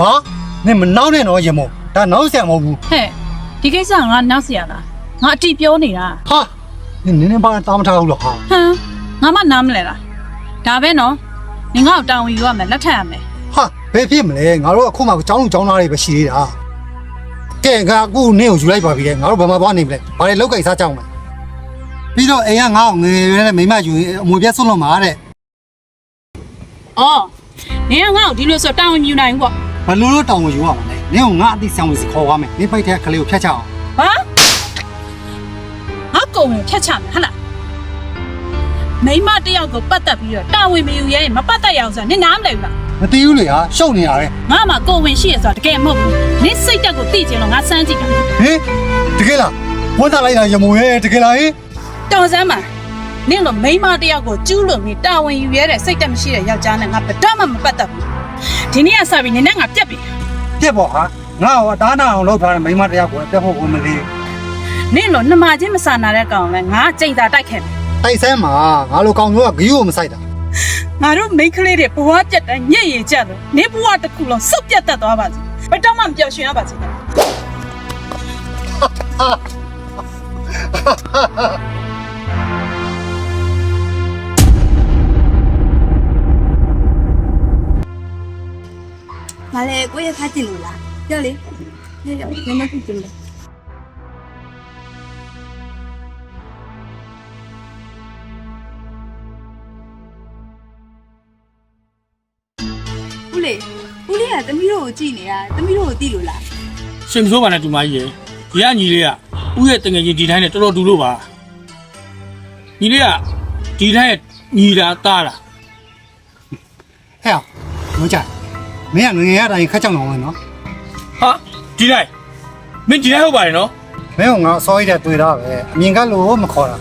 ဘာနင်မနောက်နဲ့တော့ရမို့ဒါနောက်ဆရာမဟုတ်ဘူး ဟဲ့ဒီကိစ္စကငါနောက်เสียလားငါအတိပြောနေတာ ဟာနင်နင်းနေပါတာမထားဘူးလို့ဟာ ဟမ်ငါမှနားမလဲလားဒါပဲနော်နင်ငါ့ကိုတောင်းဝင်ယူရမယ်လက်ထပ်ရမယ် ဟာဘယ်ဖြစ်မလဲငါတို့အခုမှကျောင်းလူကျောင်းသားတွေပဲရှိသေးတာကဲငါအခုနင့်ကိုယူလိုက်ပါပြီလေငါတို့ဘယ်မှာသွားနေမလဲဘာလဲလောက်ကင်စားကြောင်းမယ်ပြီးတော့အိမ်ကငါ့ကိုငယ်ရွယ်နဲ့မိမယူရင်အမွေပြတ်ဆွလွန်မှာတဲ့ အော်နင်ကငါ့ကိုဒီလိုဆိုတောင်းဝင်ယူနိုင်ဘူးပေါ့ ဘလို့လို့တောင်းဝင်ယူရမှာလဲနင့်ကိုငါအတိဆောင်လို့စီခေါ်သွားမယ်နင်ပိုက်တဲ့ကလေးကိုဖျက်ချအောင်ဟာငါကုံကိုဖြတ်ချမယ်ဟဟလားမိမတစ်ယောက်ကိုပတ်သက်ပြီးတော့တာဝန်မယူရဲရင်မပတ်သက်ရအောင်ဆိုတာနင်နားမလဲဘူးလားမတီးဘူးလေဟာရှုပ်နေရတယ်ငါမှကိုဝင်ရှိရဆိုတာတကယ်မဟုတ်ဘူးနင်စိတ်တက်ကိုသိချင်လို့ငါစမ်းကြည့်တာဟင်တကယ်လားဝန်တာလိုက်တာရမို့ရဲ့တကယ်လားဟင်တော်စမ်းပါ နင်တို့မိန်းမတစ်ယောက်ကိုကျူးလွန်ပြီးတာဝန်ယူရတဲ့စိတ်တက်မရှိတဲ့ယောက်ျားနဲ့ငါဘယ်တော့မှမပတ်သက်ဘူးဒီနေ့ကစပြီးနင်နဲ့ငါပြက်ပြီပြက်ပေါ့ဟာငါ့ကိုအသားနာအောင်လုပ်ထားတဲ့မိန်းမတစ်ယောက်ကိုတက်ဖို့ဝင်မလေးနင်တို့နှမချင်းမဆာနာတဲ့ကောင်လဲငါကြိတ်တာတိုက်ခဲ့တယ်တိုက်ဆန်းမှာငါလိုကောင်မျိုးကဂီးကိုမဆိုင်တာငါတို့မိန်းကလေးတွေဘဝပြက်တိုင်းညက်ရည်ကျတယ်နင်ဘဝတစ်ခုလုံးစုပ်ပြတ်တတ်သွားပါစေဘယ်တော့မှမပျော်ရွှင်ရပါစေ မလဲကိုယ့်ရဲ့ဖတ်ကြည့်လို့လားပြောလေပြောပြောနည်းနည်းကြည့်လို့ဦးလေးဦးလေးကတမီးတို့ကိုကြည့်နေတာတမီးတို့ကိုသိလို့လားရှင်မဆိုးပါနဲ့တူမကြီးရေဒီကညီလေးကဥရဲ့တငယ်ချင်းဒီတိုင်းနဲ့တော်တော်တူလို့ပါညီလေးကဒီတိုင်းရဲ့ညီတာတားတာဟဲ့မကြ မင်းကငငယ်ရတိုင်းခက်ကြောင်အောင်ဝင်နော်ဟာဒီတိုင်းမင်းဒီတိုင်းဟုတ်ပါတယ်နော်မင်းကငါစောရတဲ့တွေ့တာပဲအမြင်ကလို့မခေါ်တာ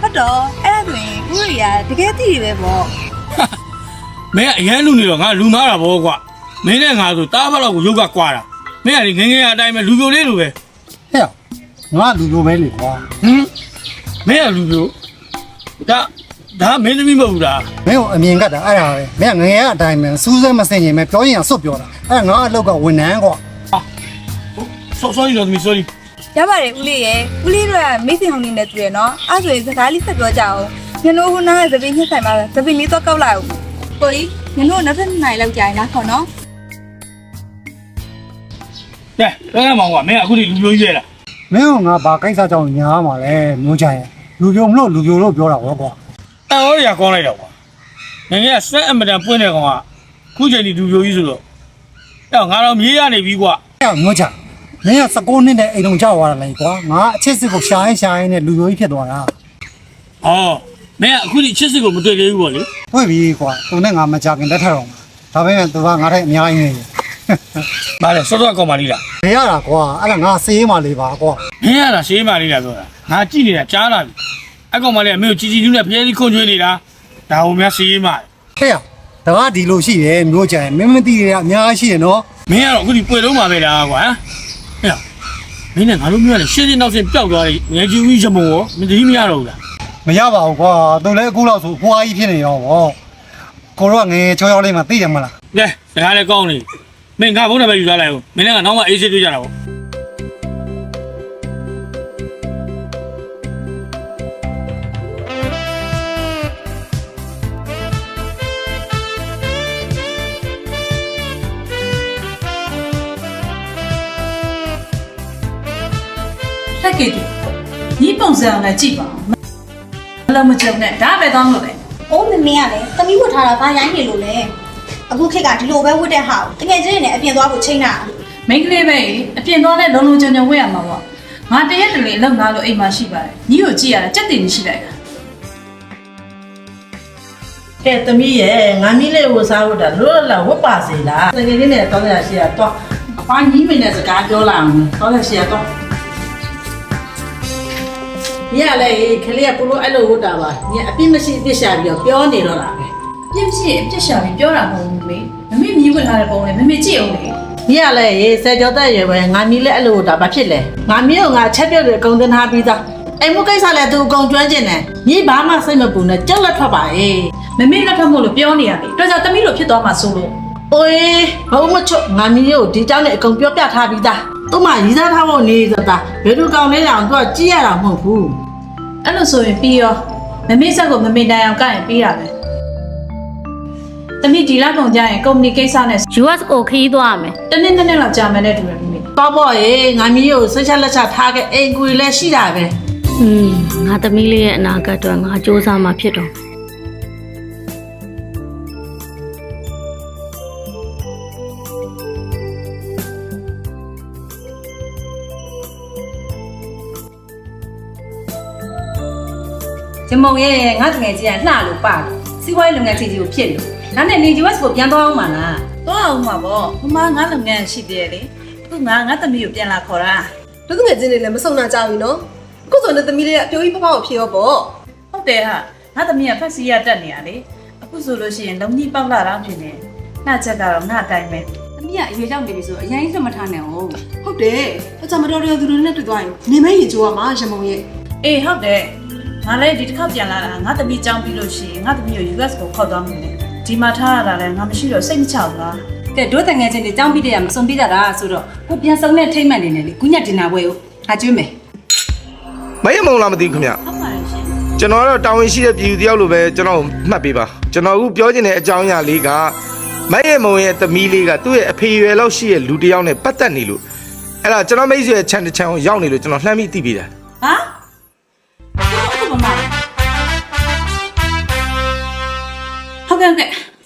ဟုတ်တော့အဲ့ဒါဆိုရင်ဦးလေးကတကယ်သိတယ်ပဲပေါ့မင်းကအရန်လူနေတော့ငါလူမားတာဗောကွာမင်းနဲ့ငါဆိုတားဖက်လောက်ကိုရုပ်ကကွာတာမင်းကလေငယ်ငယ်အတိုင်းပဲလူပြိုလေးလိုပဲဟဲ့ငါလူလိုပဲလေကွာဟမ်မင်းကလူပြိုဒါ ဒါမင်းသမီးမဟုတ်ဘူးလားမင်းကအမြင်ကတာအဲ့ဒါပဲမင်းကငငယ်ရအတိုင်းပဲစူးစမ်းမစင်ရင်ပဲပြောရင်ဆွတ်ပြောတာအဲ့ငါအလောက်ကဝန်ထမ်းကွာဆောဆောရီတော်သမီး sorry ရပါတယ်ဦးလေးရဲ့ဦးလေးတို့ကမိတ်ဆွေဟောင်းနေနဲ့တွေ့ရနော်အဲ့ဆိုရင်စကားလေးဆက်ပြောကြအောင်ညနိုးဟိုနားရဲ့သပင်းညှက်ဆိုင်မှာသပင်းလေးတော့ကောက်လိုက်အောင်ကိုကြီးညနိုးနောက်ထပ်နိုင်လောက်ကြရင်လားခေါ်နော်ကဲတော့မောင်ကွာမင်းကအခုဒီလူပြိုကြီးရလားမင်းကငါဘာကိစ္စကြောင့်ညားမှာလဲမျိုးချင်လူပြိုမလို့လူပြိုလို့ပြောတာဟောကွာ အဲ့ဟောရကောင်းလိုက်တော့ကွာငယ်ငယ်ကစက်အမတန်ပွင့်တဲ့ကောင်ကခုချိန်ဒီလူပြိုကြီးဆိုတော့အဲ့ငါတော့မြေးရနေပြီကွာဟဲ့မျိုးချင်မင်းက16နှစ်နဲ့အိမ်လုံးကြောက်သွားတာလေကွာငါအချစ်စစ်ကိုရှာရင်ရှာရင်နဲ့လူပြိုကြီးဖြစ်သွားတာ။အော်မင်းကအခုဒီချစ်စစ်ကိုမတွေ့သေးဘူးပေါ့လေတွေ့ပြီကွာသူနဲ့ငါမကြခင်လက်ထပ်တော့မှာဒါပေမဲ့သူကငါထက်အများကြီးနေတယ်။ဗါလေစောစောကောင်းပါလိလားနေရတာကွာအဲ့ဒါငါစေးမှလေးပါကွာ။မင်းကလားရှေးမလေးလားပြောတာ။ငါကြည့်နေတာကြားလာပြီ။ အကောင်မလေးကမင်းကိုជីជីလူးနဲ့ဖျဲကြီးခွန်ကျွေးနေတာ။ဒါဟိုများရှေးမလေးဟဲ့တကားဒီလိုရှိတယ်မျိုးချင်မင်းမသိရအများကြီးရှိတယ်နော်။မင်းကတော့အခုဒီပွေလုံးမှာပဲလားကွာ။ဟဲ့မင်းနဲ့ငါတို့မျိုးကလည်းရှင်းရှင်းနောက်ရှင်းပျောက်သွားတယ်ငယ်ကြီးဦးရမုံရောမင်းတတိမရတော့ဘူးလားမရပါဘူးကွာသူလည်းအခုလောက်ဆိုဟွာကြီးဖြစ်နေရောဗောကိုတော့ငယ်ချောချောလေးမှသိတယ်မလား။ကဲဒါကလည်းကောင်းနေ။မင်းငါဘုန်းနဲ့ပဲယူသွားလိုက်ဦး။မင်းနဲ့ကနောက်မှအေးဆေးတွေ့ကြတာပေါ့ ဟဲ့ကေတူညီပုံစံကိုလည်းကြည့်ပါဦးမလုံးမကြုံနဲ့ဒါပဲသွားမလို့လေ။အိုးမမင်းကလည်းသမီးဝတ်ထားတာဘာရိုင်းနေလို့လဲ။အခုခေတ်ကဒီလိုပဲဝတ်တဲ့ဟာကိုတကယ်ချင်းနေအပြင်သွားဖို့ချိန်တာမိန်းကလေးပဲအပြင်သွားတဲ့လုံလုံကြုံကြုံဝတ်ရမှာပေါ့ငါတရက်တလေအလောက်ငါလို့အိမ်မှာရှိပါတယ်ညီကိုကြည့်ရတာစက်တင်နေရှိလိုက်တာကဲသမီးရဲ့ငါမီးလေးဝတ်စားဖို့တာလွတ်လပ်ဝတ်ပါစေလားတကယ်လေးနဲ့တောင်းရရှိရတော့အဖာညီမင်းနဲ့စကားပြောလာအောင်တောင်းရရှိရတော့ ညလေခလေးကပလို့အဲ့လိုဝတ်တာပါညအပြစ်မရှိအပြစ်ရှာပြီးတော့ပြောနေတော့တာပဲပြစ်ဖြစ်အပြစ်ရှာပြီးပြောတာမဟုတ်ဘူးမေမမေမြည်ဝတ်ထားတဲ့ပုံလေးမမေကြည့်အောင်လေညလေဆယ်ကျော်သက်ရွယ်ပဲငါမီးလေးအဲ့လိုဝတ်တာဘာဖြစ်လဲငါမီးကိုငါချက်ပြုတ်တယ်အကုန်တင်ထားပြီးသားအိမ်မှုကိစ္စလည်းသူအကုန်ကျွမ်းကျင်တယ်ညီဘာမှစိတ်မပူနဲ့ကြောက်လက်ထွက်ပါရဲ့မမေလက်ထပ်မို့လို့ပြောနေရပြီတော့ကြောင့်တမီးလိုဖြစ်သွားမှာဆိုလို့ဩအိုးဘုံမချွတ်ငါမီးကိုဒီကြောင်းနဲ့အကုန်ပြောပြထားပြီးသား သူ့မှာရည်စားထားဖို့နေသတာဘယ်လိုကောင်းလဲအောင်သူကကြည့်ရတာမဟုတ်ဘူးအဲ့လိုဆိုရင်ပြီးရောမမေဆက်ကိုမမေတိုင်အောင်ကရင်ပြီးတာပဲတမိဒီလောက်ကုန်ကြရင်ကုမ္ပဏီကိစ္စနဲ့ US ကိုခီးသွားမယ်တနေ့နှစ်နေ့လောက်ကြာမယ်နဲ့တူတယ်မမေပေါ့ပေါ့ရေငါမီးကိုဆွချက်လက်ချထားခဲ့အိမ်ကူလည်းရှိတာပဲอืมငါသမီးလေးရဲ့အနာဂတ်အတွက်ငါစူးစမ်းမှာဖြစ်တော့ ဂျမုံရဲ့ငါတငယ်ကြီးကလှလို့ပါလို့စီးပွားရေးလုပ်ငန်းကြီးကြီးကိုဖြစ်လို့ဒါနဲ့နေ US ကိုပြန်သွားအောင်မလားတော့အောင်မှာပေါ့ဟိုမှာငါလုပ်ငန်းရှိသေးတယ်လေအခုငါငါသမီးကိုပြန်လာခေါ်တာတို့ငယ်ချင်းတွေလည်းမဆုံတာကြပြီနော်အခုဆိုလည်းသမီးလေးကအပြိုးကြီးပပကိုဖြေရောပေါ့ဟုတ်တယ်ဟာငါသမီးကဖက်စီရတက်နေရလေအခုဆိုလို့ရှိရင်လုံကြီးပေါက်လာတော့ဖြစ်နေနှာချက်ကတော့ငါအတိုင်းပဲသမီးကအရွယ်ရောက်နေပြီဆိုအရင်ကြီးမထားနဲ့ဟုတ်ဟုတ်တယ်အကြမတော်တော်သူတို့နဲ့တွေ့သွားရင်နေမရင်ကြိုးရမှာရမုံရဲ့အေးဟုတ်တယ် ငါလည်းဒီတစ်ခါပြန်လာတာငါသမီးကြောင်းပြီးလို့ရှိရင်ငါသမီးကို US ကိုခေါ်သွားမယ်လေဒီမှာထားရတာလည်းငါမရှိတော့စိတ်မချဘူးလားကဲတို့တငယ်ချင်းတွေကြောင်းပြီးတဲ့ရမစုံပြကြတာဆိုတော့ကိုပြန်စုံတဲ့ထိမ့်မှန်နေတယ်လေကုညက်တင်နာပွဲကိုဟာကျွေးမယ်မရမုံလားမသိဘူးခင်ဗျဟုတ်ပါတယ်ရှင်ကျွန်တော်ကတော့တာဝန်ရှိတဲ့ပြည်သူတယောက်လိုပဲကျွန်တော်မှတ်ပေးပါကျွန်တော်အခုပြောချင်တဲ့အကြောင်းအရာလေးကမရမုံရဲ့သမီးလေးကသူ့ရဲ့အဖေရွယ်လောက်ရှိတဲ့လူတစ်ယောက်နဲ့ပတ်သက်နေလို့အဲ့ဒါကျွန်တော်မိတ်ဆွေရဲ့ခြံတစ်ခြံကိုရောက်နေလို့ကျွန်တော်လှမ်းပြီးသိပေးတာ ဟုတ်ကဲ့ဟုတ်ကဲ့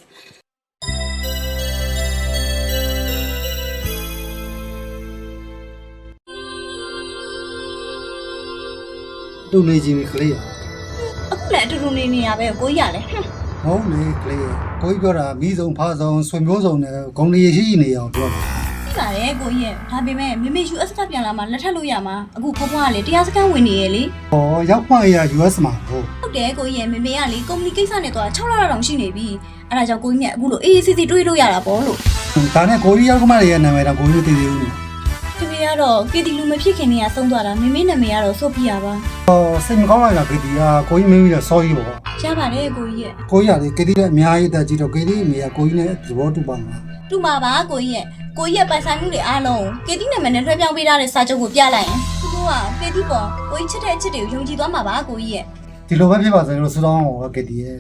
တူနေကြည့်ပြီကလေးရအခုလည်းအတူတူနေနေရပဲကိုကြီးရလဲဟွန်းမဟုတ်လေကလေးရကိုကြီးပြောတာမိဆုံးဖားဆုံးဆွေမျိုးဆုံးနဲ့ဂုံနေရှိရှိနေအောင်ပြောတာ သိပါတယ်ကိုကြီးရဒါပေမဲ့မမေ US ထပ်ပြန်လာမှလက်ထပ်လို့ရမှာအခုဖွားဖွားကလေတရားစခန်းဝင်နေရလေ။ဟောရောက်မှရ US မှာဟုတ်ဟုတ်တယ်ကိုကြီးရမမေကလေကုမ္ပဏီကိစ္စနဲ့တော့6လတောင်ရှိနေပြီအဲ့ဒါကြောင့်ကိုကြီးကအခုလိုအေးအေးဆေးဆေးတွေးလို့ရတာပေါ့လို့။ဒါနဲ့ကိုကြီးရောက်မှရဲ့နာမည်တော့ကိုကြီးမသိသေးဘူး ဖေဖေကတော့ကေတီလူမဖြစ်ခင်နေရဆုံးသွားတာမမေနာမည်ကတော့ဆိုဖီယာပါ။ဟောစိတ်မကောင်းလိုက်တာကေတီကကိုကြီးမင်းကြီးတော့ sorry ပေါ့ရပါတယ်ကိုကြီးရ။ကိုကြီးကလေကေတီလည်းအများကြီးတက်ကြည့်တော့ကေတီအမေကကိုကြီးနဲ့သဘောတူပါမှာတူမှာပါကိုကြီးရကိုကြီးရပိုင်ဆိုင်မှုတွေအားလုံးကေတီနာမည်နဲ့လွှဲပြောင်းပေးထားတဲ့စာချုပ်ကိုပြလိုက်ရင်သူကကေတီပေါ်ကိုကြီးချစ်တဲ့အချစ်တွေကိုယုံကြည်သွားမှာပါကိုကြီးရ။ဒီလိုပဲဖြစ်ပါစေလို့ဆုတောင်းအောင်ဟောကေတီရဲ့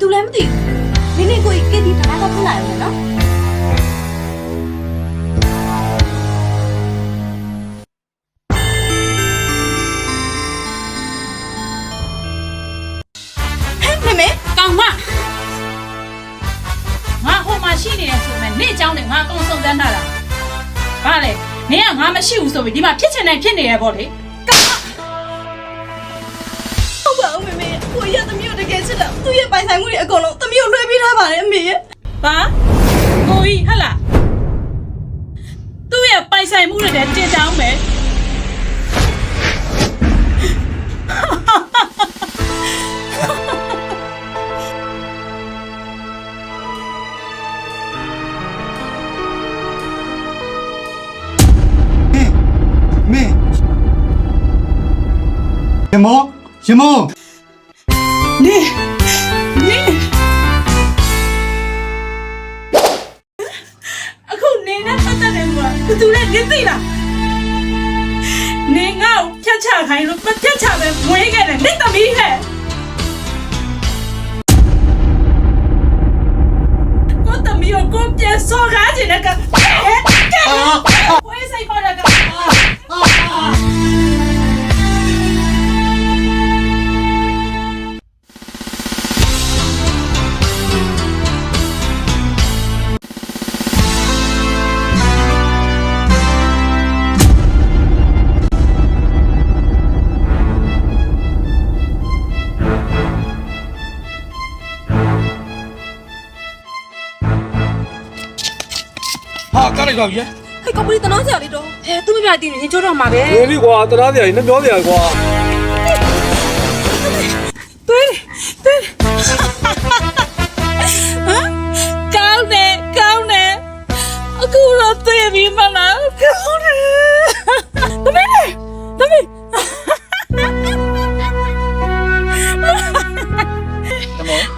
သူလည်းမသိဘူးဒီနေ့ကိုကြီးကေတီတနာကဖွင့်လာတယ်နော် ဟဲ့မမေ ကောင်မငါဟိုမှာရှိနေတယ်ဆိုမဲ့နေ့เจ้าနဲ့ငါအကုန်စုံစမ်းတာလားဘာလဲနင်ကငါမရှိဘူးဆိုပြီးဒီမှာဖြစ်ချင်တယ်ဖြစ်နေရပေါ့လေ ရဲ့ပိုင်ဆိုင်မှုတွေအကုန်လုံးသမီးကိုလွှဲပေးထားပါတယ်အမေရဲ့ဘာကိုကြီးဟဟလားသူ့ရဲ့ပိုင်ဆိုင်မှုတွေနဲ့တင်တောင်းမယ်။မင်းမင်းရမောရမောနေနေ ဘသူလဲနေသိလားနေငါ့ကိုဖြတ်ချခိုင်းလို့မဖြတ်ချပဲမွေးခဲ့တယ်နေသမီးဟဲ့ကိုသမီးကိုကိုပြန်စော်ကားချင်တဲ့ကဲဟဲ့ကဲဝေးစိတ်ပေါ်တဲ့ကဟာ တားလိုက်ပါပြီဟဲ့ကောင်မလေးတနာစရာလေးတော့ဟဲ့သူ့မပြတည်နေရင်ချိုးတော့မှာပဲ။နေပြီကွာတနာစရာကြီးနဲ့ပြောစရာကွာတွဲတွဲဟမ်ကောင်းတယ်ကောင်းတယ်အခုတော့သိပြီမလားကောင်းတယ်သမီးလေးသမီး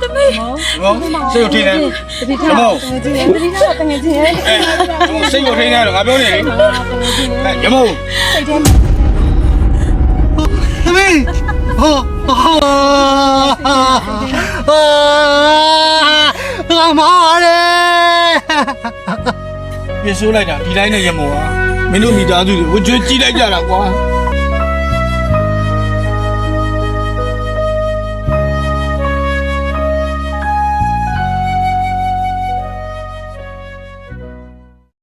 သမီး။ဘောဆေးကိုထိနေ ရမောတကယ်ချင်းတတိထားတကယ်ချင်းရဲ့အဲစိတ်ကိုထိနေတော့ငါပြောနေလေရမောသမီးဟောဟာဟာမာရဲပြဆိုးလိုက်တာဒီတိုင်းနဲ့ရမောဟာမင်းတို့မိသားစုတွေဝကြွေးကြည့်လိုက်ကြတာကွာ